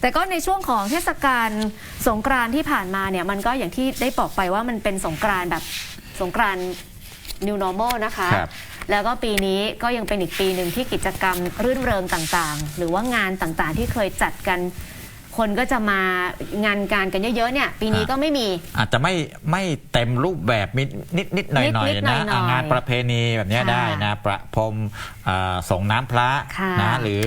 แต่ก็ในช่วงของเทศกาลสงกรานต์ที่ผ่านมาเนี่ยมันก็อย่างที่ได้บอกไปว่ามันเป็นสงกรานต์แบบสงกรานต์ new normal นะคะ ครับแล้วก็ปีนี้ก็ยังเป็นอีกปีหนึ่งที่กิจกรรมรื่นเริงต่างๆ หรือว่างานต่างๆ ที่เคยจัดกัน คนก็จะมางานการกันเยอะๆเนี่ยปีนี้ก็ไม่มี อาจจะไม่ไม่เต็มรูปแบบมินิดนิดหน่อยหน่อยนิดๆหน่นะอยๆอ่างานประเพณีแบบเนี้ยค่ะได้นะ ประพรมอ่าส่งน้ำพระค่ะนะหรือ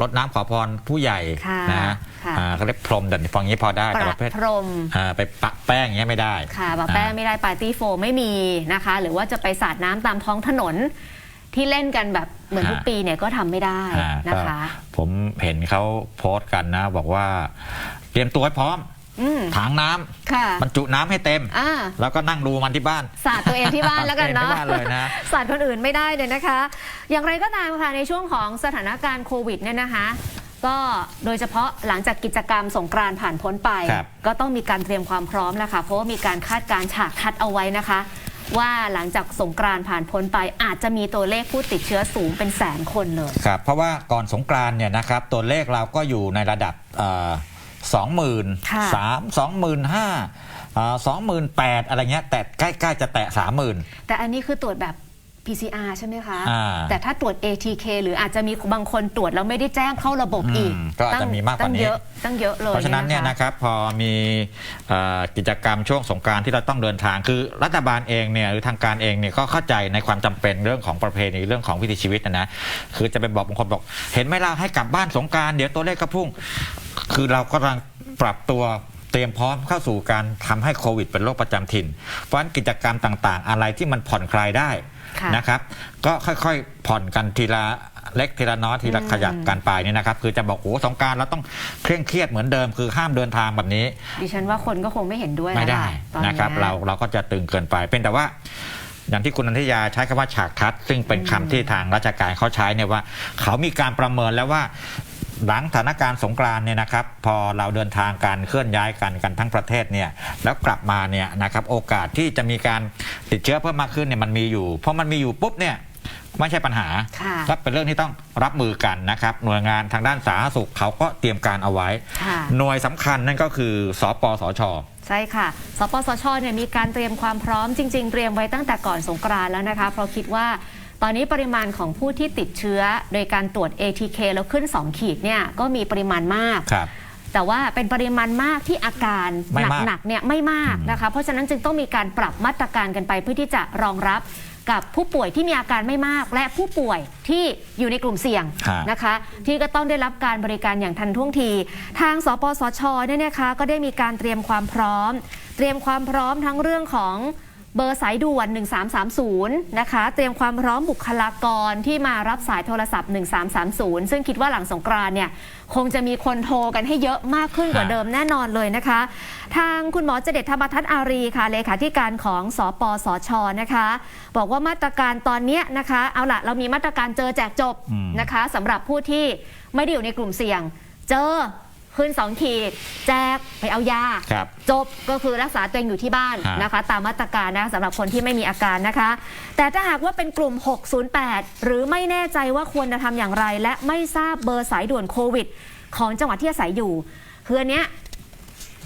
รดน้ำขอพรผู้ใหญ่ค่ะ นะ ค่ะอ่าเขาเรียกพรมแต่ฟังนี้พอได้ปแต่ระประเภทพรม อ่าไปปะแป้งอย่างเงี้ยไม่ได้ ค่ะแบบแป้งไม่ได้ปาร์ตี้โฟมไม่มีนะคะ หรือว่าจะไปสาดน้ำตามท้องถนน ที่เล่นกันแบบเหมือนฮะทุกปีเนี่ยก็ทำไม่ได้อ่านะคะก็ผมเห็นเขาโพสต์กันนะ บอกว่า เตรียมตัวให้พร้อมอืมถังน้ำค่ะบรรจุน้ำให้เต็ม อ่าแล้วก็นั่งดูมันที่บ้าน สาดตัวเองที่บ้านแล้วกันเนาะสาดตัวเองที่บ้านเลยนะ สาดคนอื่นไม่ได้เลยนะคะ อย่างไรก็ตามค่ะในช่วงของสถานการณ์โควิดเนี่ยนะคะ ก็โดยเฉพาะหลังจากกิจกรรมสงกรานต์ผ่านพ้นไป ครับก็ต้องมีการเตรียมความพร้อมแล้วค่ะเพราะว่ามีการคาดการณ์ฉากทัดเอาไว้นะคะ ว่าหลังจากสงกรานต์ผ่านพ้นไป อาจจะมีตัวเลขผู้ติดเชื้อสูงเป็นแสนคนเลย ครับเพราะว่าก่อนสงกรานต์เนี่ยนะครับตัวเลขเราก็อยู่ในระดับสองหมื่นค่ะ สามสองหมื่นห้าสองหมื่นแปดอะไรเงี้ยแต่ใกล้ๆจะแตะสามหมื่น แต่อันนี้คือตรวจแบบ PCR ใช่ไหมคะ อ่า แต่ถ้าตรวจ ATK หรืออาจจะมีบางคนตรวจแล้วไม่ได้แจ้งเข้าระบบอีกอืมก็อาจจะมีมากกว่านี้ ตั้งเยอะตั้งเยอะเลยเพราะฉะนั้นเนี่ยคนะครับพอมีเอ่อกิจกรรมช่วงสงกรารที่เราต้องเดินทางคือรัฐบาลเองเนี่ยหรือทางการเองเนี่ยก็เข้าใจในความจำเป็นเรื่องของประเพณีเรื่องของวิถีชีวิตนะนะคือจะไปบอกบางคนบอก เห็นไหมล่ะให้กลับบ้านสงกรารเดี๋ยวตัวเลขก็พุ่ง คือเรากำลังปรับตัวเตรียมพร้อมเข้าสู่การทำให้โควิดเป็นโรคประจำถิ่น เพราะฉะนั้นกิจกรรมต่างๆ อะไรที่มันผ่อนคลายได้ค่ะ นะครับ ก็ค่อยๆผ่อนกันทีละเล็กทีละน้อยทีละขยับกันไปเนี่ยนะครับ คือจะบอกโอ้สงกรารเราต้องเคร่งเครียดเหมือนเดิมคือห้ามเดินทางแบบนี้ ดิฉันว่าคนก็คงไม่เห็นด้วยไม่ได้แล้วล่ตอนะครับเยเราเราก็จะตึงเกินไปเป็นแต่ว่าอย่างที่คุณนันทยาใช้คำว่าฉากทัด ซึ่งเป็นคำที่ทางราชการเขาใช้เนี่ยว่า เขามีการประเมินแล้วว่า หลังสถานการณ์สงกรานต์เนี่ยนะครับ พอเราเดินทางการเคลื่อนย้ายกันกันทั้งประเทศเนี่ยแล้วกลับมาเนี่ยนะครับโอกาสที่จะมีการติดเชื้อเพิ่มมากขึ้นเนี่ยมันมีอยู่เพราะมันมีอยู่ปุ๊บเนี่ยไม่ใช่ปัญหาค่ะและเป็นเรื่องที่ต้องรับมือกันนะครับ หน่วยงานทางด้านสาธารณสุขเขาก็เตรียมการเอาไว้ค่ะหน่วยสำคัญนั่นก็คือสปสชใช่ค่ะ สปสชเนี่ยมีการเตรียมความพร้อมจริง ๆ เตรียมไว้ตั้งแต่ก่อนสงกรานต์แล้วนะคะ เพราะคิดว่า ตอนนี้ปริมาณของผู้ที่ติดเชื้อโดยการตรวจ ATK แล้วขึ้น 2 ขีดเนี่ยก็มีปริมาณมาก ครับแต่ว่าเป็นปริมาณมากที่อาการไม่มากหนักๆเนี่ยไม่มากนะคะ เพราะฉะนั้นจึงต้องมีการปรับมาตรการกันไปเพื่อที่จะรองรับกับผู้ป่วยที่มีอาการไม่มาก และผู้ป่วยที่อยู่ในกลุ่มเสี่ยงฮะนะคะ ที่ก็ต้องได้รับการบริการอย่างทันท่วงที ทางสปสชเนี่ยนะคะก็ได้มีการเตรียมความพร้อม เตรียมความพร้อมทั้งเรื่องของ เบอร์สายด่วน 1330 นะคะ เตรียมความพร้อมบุคลากรที่มารับสายโทรศัพท์ 1330 ซึ่งคิดว่าหลังสงกรานต์เนี่ยคงจะมีคนโทรกันให้เยอะมากขึ้นกว่าฮะเดิมแน่นอนเลยนะคะ ทางคุณหมอเจเดตธรรมทัศน์อารีค่ะเลขาธิการของสปสชนะคะ บอกว่ามาตรการตอนเนี้ยนะคะ เอาละเรามีมาตรการเจอแจกจบอืมนะคะสำหรับผู้ที่ไม่ได้อยู่ในกลุ่มเสี่ยง เจอ ขึ้นสองขีด แจกไปเอายา ครับจบก็คือรักษาตัวเองอยู่ที่บ้านฮะ นะคะ ตามมาตรการนะสำหรับคนที่ไม่มีอาการนะคะ แต่ถ้าหากว่าเป็นกลุ่ม 608 หรือไม่แน่ใจว่าควรจะทำอย่างไร และไม่ทราบเบอร์สายด่วนโควิด ของจังหวัดที่อาศัยอยู่คืออันเนี้ย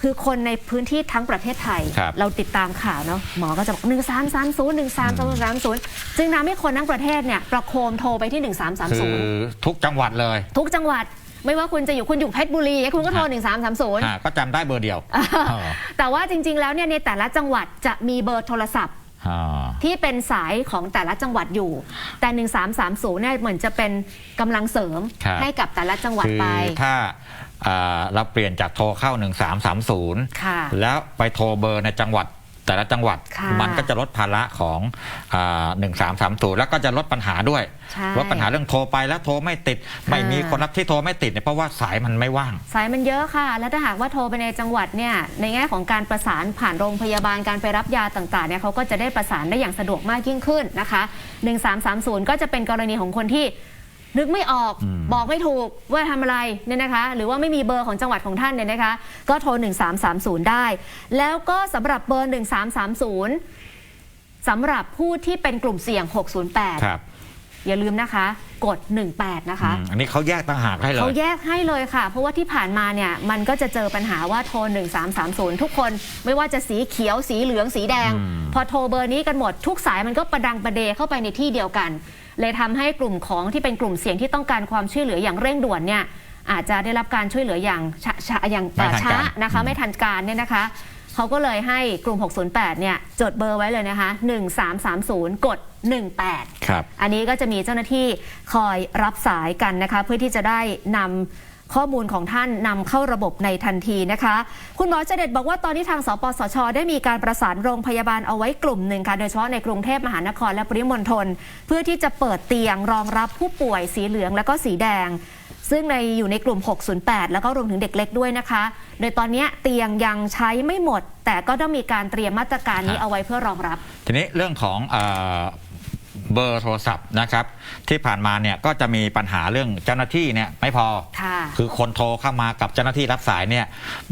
คือคนในพื้นที่ทั้งประเทศไทย ครับ เราติดตามข่าวเนาะหมอก็จะบอก1 3 3 0 1 3 3 3 0จึงทำให้คนทั้งประเทศเนี่ยประโคมโทรไปที่คือ1330ทุกจังหวัดเลย ทุกจังหวัด ไม่ว่าคุณจะอยู่คุณอยู่เพชรบุรีคุณก็โทร 1330 อ่าก็จำได้เบอร์เดียวแต่ว่าจริง ๆ แล้วเนี่ยในแต่ละจังหวัดจะมีเบอร์โทรศัพท์ อ่า ที่เป็นสายของแต่ละจังหวัดอยู่ แต่ 1330เนี่ยเหมือนจะเป็นกำลังเสริมครับ ให้กับแต่ละจังหวัดคือไป ถ้าอ่าเราเปลี่ยนจากโทรเข้า 1330 ค่ะ แล้วไปโทรเบอร์ในจังหวัด แต่ละจังหวัดค่ะมันก็จะลดภาระของหนึ่งสามสามศูนย์แล้วก็จะลดปัญหาด้วยใช่ลดปัญหาเรื่องโทรไปแล้วโทรไม่ติด ไม่มีคนรับที่โทรไม่ติดเนี่ยเพราะว่าสายมันไม่ว่าง สายมันเยอะค่ะ แล้วถ้าหากว่าโทรไปในจังหวัดเนี่ย ในแง่ของการประสานผ่านโรงพยาบาลการไปรับยาต่างๆเนี่ยเขาก็จะได้ประสานได้อย่างสะดวกมากยิ่งขึ้นนะคะ 1330 ก็จะเป็นกรณีของคนที่ นึกไม่ออกอืมบอกไม่ถูกว่าทำอะไรเนี่ยนะคะ หรือว่าไม่มีเบอร์ของจังหวัดของท่านเนี่ยนะคะ ก็โทร 1330 ได้ แล้วก็สำหรับเบอร์ 1330สำหรับผู้ที่เป็นกลุ่มเสี่ยง 608ครับอย่าลืมนะคะ กด 18 นะคะอืมอันนี้เขาแยกต่างหากให้เลเขายแยกให้เลยค่ะ เพราะว่าที่ผ่านมาเนี่ยมันก็จะเจอปัญหาว่าโทร 1330 ทุกคนไม่ว่าจะสีเขียวสีเหลืองสีแดงอืมพอโทรเบอร์นี้กันหมดทุกสายมันก็ประดังประเดเข้าไปในที่เดียวกัน เลยทำให้กลุ่มของที่เป็นกลุ่มเสี่ยงที่ต้องการความช่วยเหลืออย่างเร่งด่วนเนี่ยอาจจะได้รับการช่วยเหลืออย่างช้าช้าอย่างไม่ทันช้าการนะคะไม่ทันการเนี่ยนะคะเขาก็เลยให้กลุ่ม 608 เนี่ยจดเบอร์ไว้เลยนะคะ 1330 กด 18 ครับ อันนี้ก็จะมีเจ้าหน้าที่คอยรับสายกันนะคะ เพื่อที่จะได้นำ ข้อมูลของท่านนำเข้าระบบในทันทีนะคะ คุณหมอเจเด็ดบอกว่าตอนนี้ทางสปสช ได้มีการประสานโรงพยาบาลเอาไว้กลุ่มหนึ่งค่ะโดยเฉพาะในกรุงเทพมหานครและปริมณฑลเพื่อที่จะเปิดเตียงรองรับผู้ป่วยสีเหลืองและก็สีแดง ซึ่งในอยู่ในกลุ่ม 608 แล้วก็รวมถึงเด็กเล็กด้วยนะคะ โดยตอนนี้เตียงยังใช้ไม่หมด แต่ก็ต้องมีการเตรียมมาตรการนี้เอาไว้เพื่อรองรับ ทีนี้เรื่องของ เออเบอร์โทรศัพท์นะครับ ที่ผ่านมาเนี่ยก็จะมีปัญหาเรื่องเจ้าหน้าที่เนี่ยไม่พอ ค่ะ คือคนโทรเข้ามากับเจ้าหน้าที่รับสายเนี่ย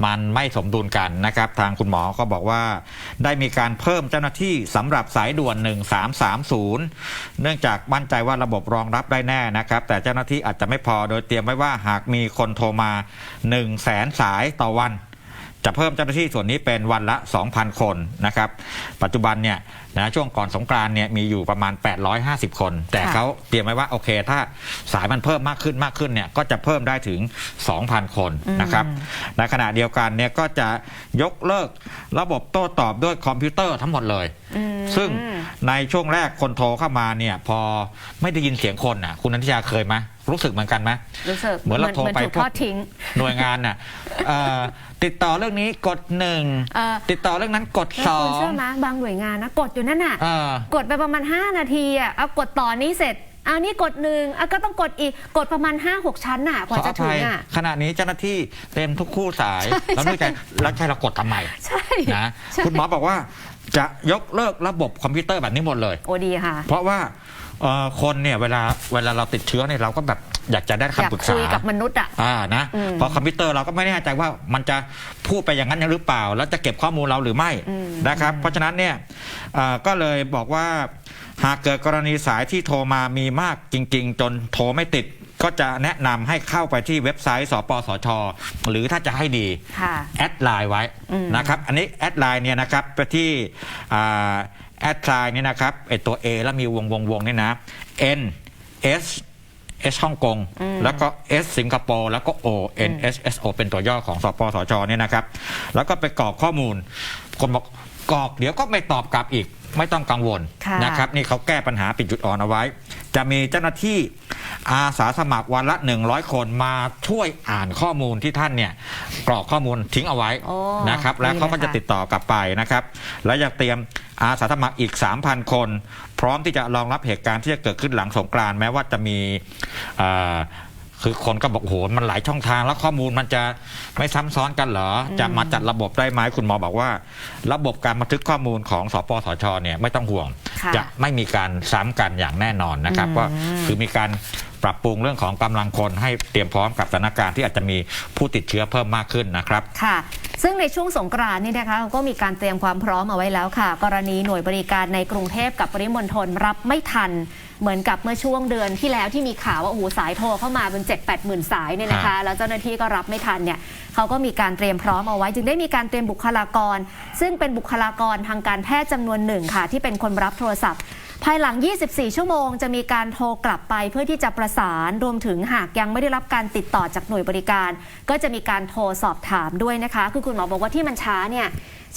มันไม่สมดุลกันนะครับ ทางคุณหมอก็บอกว่า ได้มีการเพิ่มเจ้าหน้าที่สำหรับสายด่วน 1330 เนื่องจากมั่นใจว่าระบบรองรับได้แน่นะครับ แต่เจ้าหน้าที่อาจจะไม่พอโดยเตรียมไว้ว่าหากมีคนโทรมา 1 0 0 0 0แสนสายต่อวัน จะเพิ่มเจ้าหน้าที่ส่วนนี้เป็นวันละ 2,000 คนนะครับ ปัจจุบันเนี่ยนะช่วงก่อนสงกรานต์เนี่ยมีอยู่ประมาณ 850 คน แต่ค่ะเขาเตรียมไว้ว่าโอเค ถ้าสายมันเพิ่มมากขึ้นมากขึ้นเนี่ยก็จะเพิ่มได้ถึง 2,000 คนนะครับในขณะเดียวกันเนี่ยก็จะยกเลิกระบบโต้ตอบด้วยคอมพิวเตอร์ทั้งหมดเลยอืมซึ่งในช่วงแรกคนโทรเข้ามาเนี่ยพอไม่ได้ยินเสียงคนอะคุณนันทิยาเคยไหม รู้สึกเหมือนกันไหมรู้สึกเหมือนเราโทรไปถูกทอดทิ้งหน่วยงานน่ะเอ่อติดต่อเรื่องนี้กดหนึ่งเอ่อติดต่อเรื่องนั้นกดแล้วสอคุณงเชื่อไหมบางหน่วยงานนะกดอยู่นั่นน่ะเออกดไปประมาณ 5 นาทีอะเอากดต่อนนี้เสร็จอันนี้กดหนึ่งอะก็ต้องกดอีกกดประมาณ 5-6 ชั้นน่ะกขว่าออจะถึภังยอะขณะนี้เจ้าหน้าที่เต็มทุกคู่สายใช่แล้วนึกใจใช่แล้วใช่เรากดทำไมใช่นะใช่คุณหมอบอกว่าจะยกเลิกระบบคอมพิวเตอร์แบบนี้หมดเลย โอดีค่ะ เพราะว่า เอ่อคนเนี่ยเวลาเวลาเราติดเชื้อเนี่ยเราก็แบบอยากจะได้อยากคำปรึกษา คุยกับมนุษย์อะ อ่านะอืมเพราะคอมพิวเตอร์เราก็ไม่แน่ใจว่ามันจะพูดไปอย่างนั้นหรือเปล่า แล้วจะเก็บข้อมูลเราหรือไม่อืม นะครับ เพราะฉะนั้นเนี่ยอ่าก็เลยบอกว่าหากเกิดกรณีสายที่โทรมามีมากจริง ๆ จนโทรไม่ติด ก็จะแนะนำให้เข้าไปที่เว็บไซต์สปสช หรือถ้าจะให้ดี ค่ะ แอดไลน์ไว้อืมนะครับ อันนี้แอดไลน์เนี่ยนะครับไปที่อ่า แอดไลน์เนี่ยนะครับไอตัว A แล้วมีวงวงวงเนี่ยนะ N S S ฮ่องกงอืมแล้วก็ S สิงคโปร์แล้วก็ O N S S O เป็นตัวย่อของสปสชเนี่ยนะครับ แล้วก็ไปกรอกข้อมูล คนบอกกรอกเดี๋ยวก็ไม่ตอบกลับอีก ไม่ต้องกังวลค่ะนะครับ นี่เขาแก้ปัญหาปิดจุดอ่อนเอาไว้ จะมีเจ้าหน้าที่อาสาสมัครวันละ 100 คนมาช่วยอ่านข้อมูลที่ท่านเนี่ยกรอกข้อมูลทิ้งเอาไว้โอ้นะครับ แล้วเขาก็ดีเลยจะค่ะติดต่อกลับไปนะครับ แล้วยังเตรียมอาสาสมัครอีก 3,000 คน พร้อมที่จะรองรับเหตุการณ์ที่จะเกิดขึ้นหลังสงกรานต์แม้ว่าจะมีเอ่อ คือคนก็บอกโอ้โหมันหลายช่องทางแล้วข้อมูลมันจะไม่ซ้ำซ้อนกันเหรอ จะมาจัดระบบได้ไหมคุณหมอบอกว่า ระบบการบันทึกข้อมูลของสปสชเนี่ยไม่ต้องห่วง ค่ะจะไม่มีการซ้ำกันอย่างแน่นอนนะครับอืมก็คือมีการปรับปรุงเรื่องของกำลังคนให้เตรียมพร้อมกับสถานการณ์ที่อาจจะมีผู้ติดเชื้อเพิ่มมากขึ้นนะครับ ค่ะ ซึ่งในช่วงสงกรานต์นี่นะคะเขาก็มีการเตรียมความพร้อมเอาไว้แล้วค่ะ กรณีหน่วยบริการในกรุงเทพกับปริมณฑลรับไม่ทัน เหมือนกับเมื่อช่วงเดือนที่แล้วที่มีข่าวว่าโอ้โหสายโทรเข้ามาเป็น7 8 0 0 0 0สายเนี่ยนะคะ แล้วเจ้าหน้าที่ก็รับไม่ทันเนี่ยเขาก็มีการเตรียมพร้อมเอาไว้ จึงได้มีการเตรียมบุคลากร ซึ่งเป็นบุคลากรทางการแพทย์จำนวนหนึ่งค่ะ ที่เป็นคนรับโทรศัพท์ภายหลัง 24 ชั่วโมง จะมีการโทรกลับไปเพื่อที่จะประสาน รวมถึงหากยังไม่ได้รับการติดต่อจากหน่วยบริการ ก็จะมีการโทรสอบถามด้วยนะคะ คือคุณหมอบอกว่าที่มันช้าเนี่ย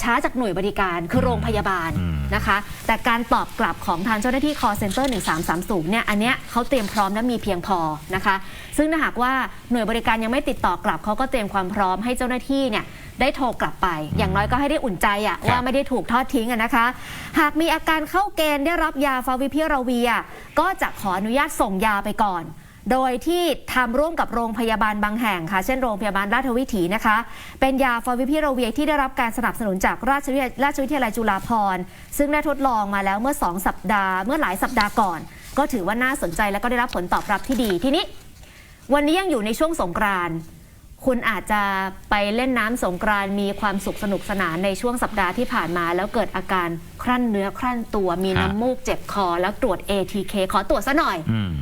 ช้าจากหน่วยบริการคือโรงพยาบาลอืมนะคะ แต่การตอบกลับของทางเจ้าหน้าที่ call center 1330เนี่ยอันเนี้ยเขาเตรียมพร้อมและมีเพียงพอนะคะ ซึ่งถ้าหากว่าหน่วยบริการยังไม่ติดต่อกลับเขาก็เตรียมความพร้อมให้เจ้าหน้าที่เนี่ยได้โทรกลับไป อย่างน้อยก็ให้ได้อุ่นใจอะครับว่าไม่ได้ถูกทอดทิ้งอะนะคะ หากมีอาการเข้าเกณฑ์ได้รับยาฟาวิพิราเวีย ก็จะขออนุญาตส่งยาไปก่อน โดยที่ทำร่วมกับโรงพยาบาลบางแห่งค่ะ เช่นโรงพยาบาลราชวิถีนะคะ เป็นยาฟาวิพิราเวียที่ได้รับการสนับสนุนจากราชวิทยาราชวิทยาลัยจุฬาภรณ์ซึ่งได้ทดลองมาแล้วเมื่อ 2 สัปดาห์เมื่อหลายสัปดาห์ก่อน ก็ถือว่าน่าสนใจและก็ได้รับผลตอบรับที่ดีทีนี้ วันนี้ยังอยู่ในช่วงสงกรานต์คุณอาจจะไปเล่นน้ำสงกรานต์มีความสุขสนุกสนานในช่วงสัปดาห์ที่ผ่านมา แล้วเกิดอาการครั่นเนื้อครั่นตัว มีฮะน้ำมูกเจ็บคอ แล้วตรวจ ATK ขอตรวจซะหน่อยอืม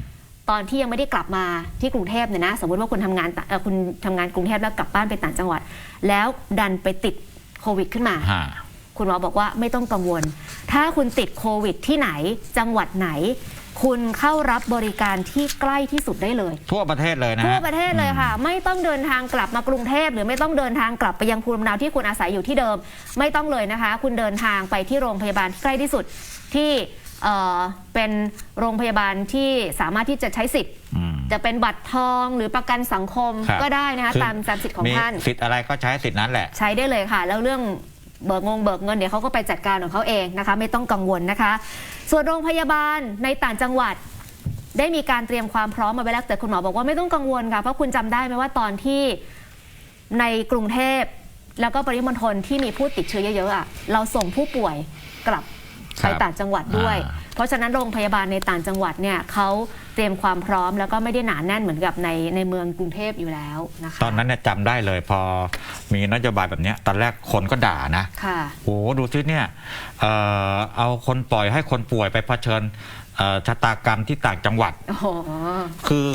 ตอนที่ยังไม่ได้กลับมาที่กรุงเทพเนี่ยนะ สมมติว่าคุณทำงานต่างเอ่อคุณทำงานกรุงเทพแล้วกลับบ้านไปต่างจังหวัด แล้วดันไปติดโควิดขึ้นมา ฮะคุณหมอบอกว่าไม่ต้องกังวล ถ้าคุณติดโควิดที่ไหนจังหวัดไหน คุณเข้ารับบริการที่ใกล้ที่สุดได้เลย ทั่วประเทศเลยนะฮทั่วประเทศเลยค่ะ ไม่ต้องเดินทางกลับมากรุงเทพหรือไม่ต้องเดินทางกลับไปยังภูมิลำเนาที่คุณอาศัยอยู่ที่เดิม ไม่ต้องเลยนะคะ คุณเดินทางไปที่โรงพยาบาลที่ใกล้ที่สุดที่ เอ่อเป็นโรงพยาบาลที่สามารถที่จะใช้สิทธิ์ อืม จะเป็นบัตรทองหรือประกันสังคมครับก็ได้นะคะคือตามตามสิทธิ์ของมีท่าน สิทธิ์อะไรก็ใช้สิทธิ์นั้นแหละ ใช้ได้เลยค่ะ แล้วเรื่องเบิกงงเบิกเงินเดี๋ยวเขาก็ไปจัดการของเขาเองนะคะ ไม่ต้องกังวลนะคะ ส่วนโรงพยาบาลในต่างจังหวัด ได้มีการเตรียมความพร้อมมาไว้แล้วแต่คุณหมอบอกว่าไม่ต้องกังวลค่ะ เพราะคุณจำได้ไหมว่าตอนที่ในกรุงเทพแล้วก็ปริมณฑลที่มีผู้ติดเชื้อเยอะๆอะเราส่งผู้ป่วยกลับครั ไปบต่างจังหวัดด้วยอ่าเพราะฉะนั้นโรงพยาบาลในต่างจังหวัดเนี่ยเขาเตรียมความพร้อมแล้วก็ไม่ได้หนาแน่นเหมือนกับในในเมืองกรุงเทพอยู่แล้วนะคะตอนนั้นเนี่ยจำได้เลยพอมีนโยบายแบบเนี้ยตอนแรกคนก็ด่านะค่ะโอ้โหดูสิเนี่ยเอ่อเอาคนปล่อยให้คนป่วยไปเผชิญเอ่อชะตากรรมที่ต่างจังหวัดโอ้โหคือ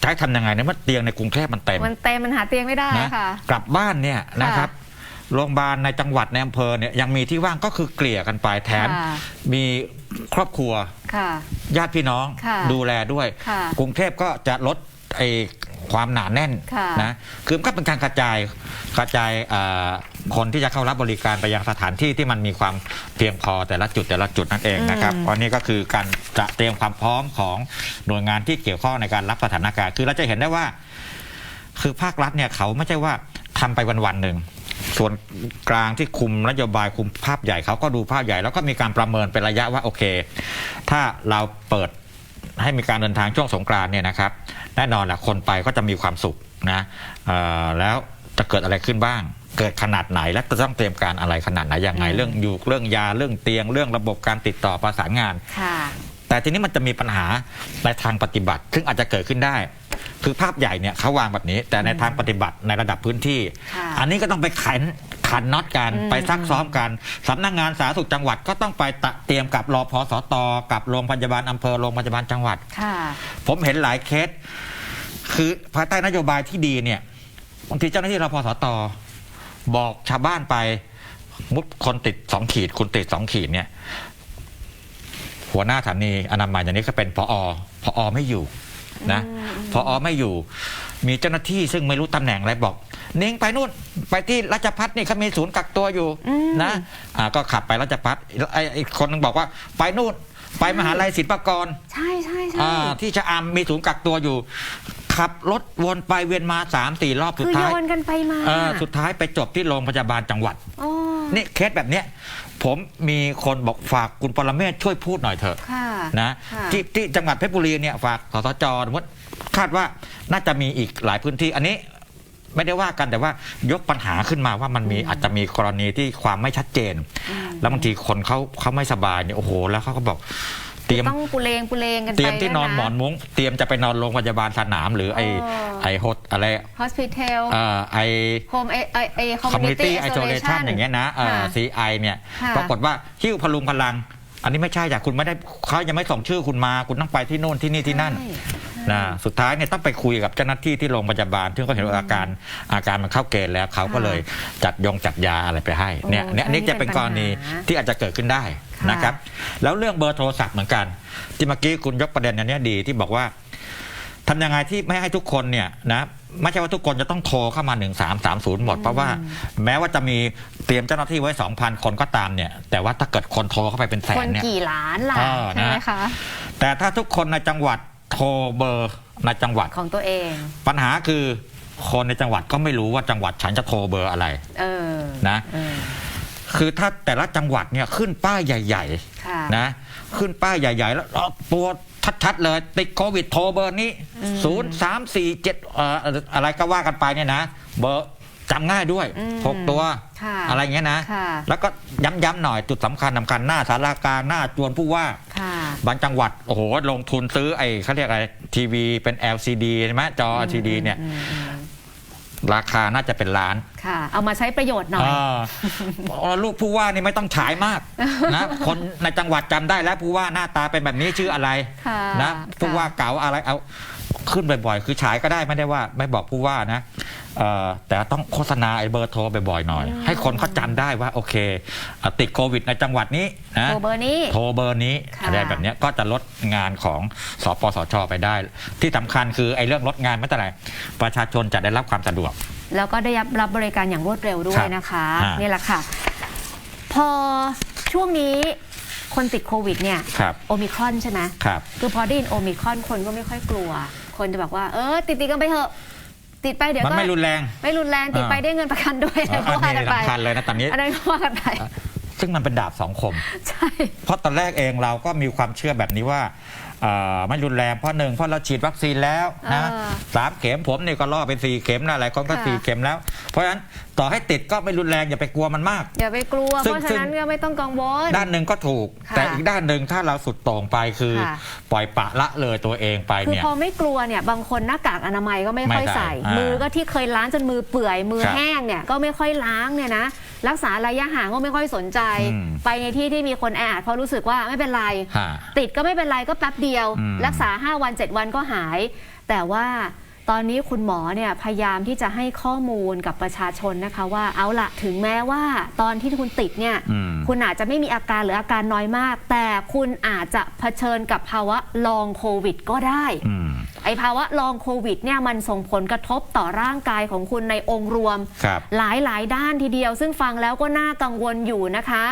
ใช้ทำยังไงเนี่ยเมื่อเตียงในกรุงเทพมันเต็ม มันเต็มมันหาเตียงไม่ได้นะค่ะ กลับบ้านเนี่ยนะครับ โรงพยาบาลในจังหวัดในอำเภอเนี่ยยังมีที่ว่างก็คือเกลี่ยกันไปแถม ค่ะมีครอบครัว ค่ะ ญาติพี่น้องค่ะดูแลด้วย ค่ะกรุงเทพก็จะลดไอ้ความหนาแน่นค่ะนะคือมันก็เป็นการกระจายกระจายเอ่อคนที่จะเข้ารับบริการไปยังสถานที่ที่มันมีความเพียงพอแต่ละจุดแต่ละจุดนั่นเองนะครับเพราะนี่ก็คือการจะเตรียมความพร้อมของหน่วยงานที่เกี่ยวข้องในการรับสถานการณ์คือเราจะเห็นได้ว่า คือภาครัฐเนี่ยเขาไม่ใช่ว่าทำไปวันๆหนึ่ง ส่วนกลางที่คุมนโยบายคุมภาพใหญ่เขาก็ดูภาพใหญ่ แล้วก็มีการประเมินเป็นระยะว่าโอเค ถ้าเราเปิดให้มีการเดินทางช่วงสงกรานต์เนี่ยนะครับ แน่นอนแหละคนไปก็จะมีความสุขนะเอ่อแล้วจะเกิดอะไรขึ้นบ้าง เกิดขนาดไหนและจะต้องเตรียมการอะไรขนาดไหนยังไงอืมเรื่องอยู่เรื่องยาเรื่องเตียงเรื่องระบบการติดต่อประสานงานค่ะแต่ทีนี้มันจะมีปัญหาในทางปฏิบัติ ซึ่งอาจจะเกิดขึ้นได้ คือภาพใหญ่เนี่ยเขาวางแบบนี้ แต่ในทางปฏิบัติในระดับพื้นที่ ค่ะอันนี้ก็ต้องไปขันขันน็อตกันอืม ไปซักซ้อมกันสำนักงานสาธารณสุขจังหวัดก็ต้องไปตะเตรียมกับรอพสตกับโรงพยาบาลอำเภอโรงพยาบาลจังหวัด ค่ะ ผมเห็นหลายเคส คือภายใต้นโยบายที่ดีเนี่ยบางทีเจ้าหน้าที่รพสตบอกชาวบ้านไป มุดคนติดสองขีดคุณติดสองขีดเนี่ย หัวหน้าสถานีอนามัยอย่างนี้ก็เป็นพอพอไม่อยู่ นะพอไม่อยู่ มีเจ้าหน้าที่ซึ่งไม่รู้ตำแหน่งอะไรบอก เน่งไปนู่นไปที่ราชพัฒนี่เขามีศูนย์กักตัวอยู่อืมนะอ่าก็ขับไปราชพัฒไอ้ไอ้คนนึงบอกว่าไปนู่นไปมหาลัยศิลปากร ใช่ใช่ใช่อ่าที่ชะอำมีศูนย์กักตัวอยู่ ขับรถวนไปเวียนมาสามสี่รอบสุคืดอโยท้ายนกันไปมาเออสุดท้ายไปจบที่โรงพยาบาลจังหวัดอ๋อนี่เคสแบบเนี้ย ผมมีคนบอกฝากคุณปรเมศช่วยพูดหน่อยเถอะค่ะนะค่ะที่ที่จังหวัดเพชรบุรีเนี่ยฝากสสจสมมติคาดว่าน่าจะมีอีกหลายพื้นที่อันนี้ ไม่ได้ว่ากันแต่ว่ายกปัญหาขึ้นมาว่ามันมีอาจจะมีกรณีที่ความไม่ชัดเจนแล้วบางทีคนเขาเขาไม่สบายเนี่ยโอ้โห แล้วเขาก็บอก เตรียม ต้องปุเลงปุเลงกันไปเตรียมที่นอนด้วยะหมอนมุ้งเตรียมจะไปนอนโรงพยาบาลสนาม หรือไอเออไอโฮสอะไร hospital เอ่อไอ home ไอไอไอ community community isolation isolation อย่างเงี้ยนะเอ่อค่ะ CI เนี่ยค่ะปรากฏว่าหิ้วพลุงพลัง อันนี้ไม่ใช่จ้ะคุณไม่ได้เขายังไม่ส่งชื่อคุณมา คุณต้องไปที่โน่นที่นี่ที่นั่นใช่นะสุดท้ายเนี่ยต้องไปคุยกับเจ้าหน้าที่ที่โรงพยาบาลซึ่งก็เห็นว่าอาการอาการมันเข้าเกณฑ์แล้วเขาก็เลยจัดยงจัดยาอะไรไปให้เนี่ยโอ้เนี่ยอันนี้จะเป็นกรณีเป็นปัญหาที่อาจจะเกิดขึ้นได้ค่ะ นะครับ แล้วเรื่องเบอร์โทรศัพท์เหมือนกัน ที่เมื่อกี้คุณยกประเด็นอันเนี้ยดีที่บอกว่าทำยังไงที่ไม่ให้ทุกคนเนี่ยนะไม่ใช่ว่าทุกคนจะต้องโทรเข้ามา 1330 หมด เพราะว่าแม้ว่าจะมีเตรียมเจ้าหน้าที่ไว้ 2,000 คนก็ตามเนี่ยแต่ว่าถ้าเกิดคนโทรเข้าไปเป็นแสคนนเนี่ยกี่ล้านล่ะเออใช่ไหมนะคะแต่ถ้าทุกคนในจังหวัดโทรเบอร์ในจังหวัดของตัวเอง ปัญหาคือคนในจังหวัดก็ไม่รู้ว่าจังหวัดฉันจะโทรเบอร์อะไรเออนะเออ คือถ้าแต่ละจังหวัดเนี่ยขึ้นป้ายใหญ่ค่ะๆนะขึ้นป้ายใหญ่ ๆ แล้วเอาตัวชัดๆเลยติดโควิดโทรเบอร์นี้ศูนย์สามสี่เจ็ดอะไรก็ว่ากันไปเนี่ยนะ เบอร์จำง่ายด้วยอืมหกตัวค่ะอะไรเงี้ยนะ ค่ะ แล้วก็ย้ำๆหน่อยจุดสำคัญสำคัญหน้าสารากลางหน้าจวนผู้ว่า ค่ะ บางจังหวัด โอ้โห ลงทุนซื้อไอ้เขาเรียกอะไร ทีวีเป็น LCD ใช่ไหมจอ LCD เนี่ยอืมอืม ราคาน่าจะเป็นล้านค่ะ เอามาใช้ประโยชน์หน่อยเออลูกผู้ว่านี่ไม่ต้องฉายมากนะคนในจังหวัดจำได้แล้วผู้ว่าหน้าตาเป็นแบบนี้ชื่ออะไรค่ะนะผู้ว่าเก๋าอะไรเอา ขึ้นบ่อยๆ คือฉายก็ได้ไม่ได้ว่าไม่บอกผู้ว่านะเอ่อแต่ต้องโฆษณาไอ้เบอร์โทรบ่อยๆหน่อย ให้คนเขาจำได้ว่าโอเคเอ่อติดโควิดในจังหวัดนี้นะ โทรเบอร์นี้ โทรเบอร์นี้ค่ะ อะไรแบบเนี้ยก็จะลดงานของสปสชไปได้ ที่สำคัญคือไอ้เรื่องลดงานไม่เท่าไหร่ประชาชนจะได้รับความสะดวก แล้วก็ได้รับรับบริการอย่างรวดเร็วด้วครัยบนะคะอ่านี่นี่แหละค่ะ พอช่วงนี้คนติดโควิดเนี่ยครับโอมิครอนใช่ไหมครับ คือพอได้ยินโอมิครอนคนก็ไม่ค่อยกลัว คนจะบอกว่าเออติดติดๆกันไปเถอะ ติดไปเดี๋ยวมันก็ไม่รุนแรง ไม่รุนแรงติดไปอ่าได้เงินประกันด้วยอะไรก็อันว่านี้กันไปสำคัญเลยนะตอนนี้อันนั้นก็ว่ากันไปซึ่งมันเป็นดาบสองคม ใช่ เพราะตอนแรกเองเราก็มีความเชื่อแบบนี้ว่า เอ่อไม่รุนแรงเพราะหนึ่งเพราะเราฉีดวัคซีนแล้วนะเออสามเข็มผมนี่ก็ล่อเป็นสี่เข็มนะหลายคนก็ค่ะ สี่เข็มแล้ว เพราะฉะนั้นต่อให้ติดก็ไม่รุนแรงอย่าไปกลัวมันมาก อย่าไปกลัว ซึ่ง เพราะฉะนั้นก็ไม่ต้องกังวล ด้านหนึ่งก็ถูก ค่ะแต่อีกด้านหนึ่งถ้าเราสุดโต่งไปคือค่ะ ปล่อยปละละเลยตัวเองไปคือเนี่ย พอไม่กลัวเนี่ยบางคนหน้ากากอนามัยก็ไม่ค่อยไม่ใส่ใส่อ่ามืมือก็ที่เคยล้างจนมือเปื่อยมือครับ แห้งเนี่ยก็ไม่ค่อยล้างเนี่ยนะ รักษาระยะห่างก็ไม่ค่อยสนใจ อืม ไปในที่ที่มีคนแออัดเพราะรู้สึกว่าไม่เป็นไร ฮะ ติดก็ไม่เป็นไรก็แป๊บเดียว อืมรักษา 5 วัน 7 วันก็หาย แต่ว่า ตอนนี้คุณหมอเนี่ยพยายามที่จะให้ข้อมูลกับประชาชนนะคะ ว่าเอาละถึงแม้ว่าตอนที่คุณติดเนี่ยอืมคุณอาจจะไม่มีอาการหรืออาการน้อยมาก แต่คุณอาจจะเผชิญกับภาวะลองโควิด ก็ได้อืมไอภาวะลองโควิดเนี่ยมันส่งผลกระทบต่อร่างกายของคุณในองค์รวมครับหลายหลายๆด้านทีเดียว ซึ่งฟังแล้วก็น่ากังวลอยู่นะคะ